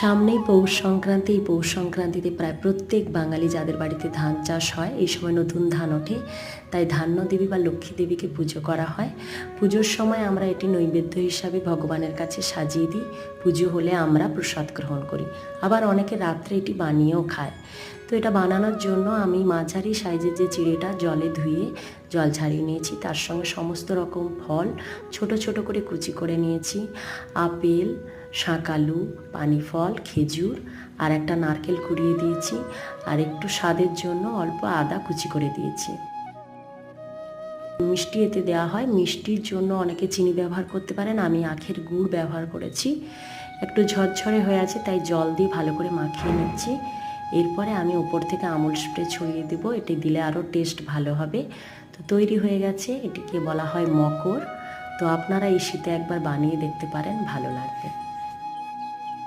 সামনেই পৌষ সংক্রান্তি, এই পৌষ সংক্রান্তিতে প্রায় প্রত্যেক বাঙালি যাদের বাড়িতে ধান চাষ হয়, এই সময় নতুন ধান ওঠে। তাই ধান্য দেবী বা লক্ষ্মী দেবীকে পুজো করা হয়। পুজোর সময় আমরা এটি নৈবেদ্য হিসাবে ভগবানের কাছে সাজিয়ে দিই। পুজো হলে আমরা প্রসাদ গ্রহণ করি। আবার অনেকে রাত্রে এটি বানিয়েও খায়। তো এটা বানানোর জন্য আমি মাঝারি সাইজের যে চিড়েটা জলে ধুয়ে জল ছাড়িয়ে নিয়েছি। তার সঙ্গে সমস্ত রকম ফল ছোট ছোট করে কুচি করে নিয়েছি। আপেল শাঁকালু পানি, ফল, খেজুর আর একটা নারকেল কুড়িয়ে দিয়েছি আর একটু স্বাদের জন্য অল্প আদা কুচি করে দিয়েছি। মিষ্টি এতে দেওয়া হয়। মিষ্টির জন্য অনেকে চিনি ব্যবহার করতে পারেন। আমি আখের গুড় ব্যবহার করেছি। একটু ঝরঝরে হয়ে আছে, তাই জল দিয়ে ভালো করে মাখিয়ে নিচ্ছি। এরপরে আমি উপর থেকে আমুল স্প্রে ছড়িয়ে দেবো। এটি দিলে আরও টেস্ট ভালো হবে। তো তৈরি হয়ে গেছে। এটিকে বলা হয় মকর। তো আপনারা এই শীতে একবার বানিয়ে দেখতে পারেন, ভালো লাগবে।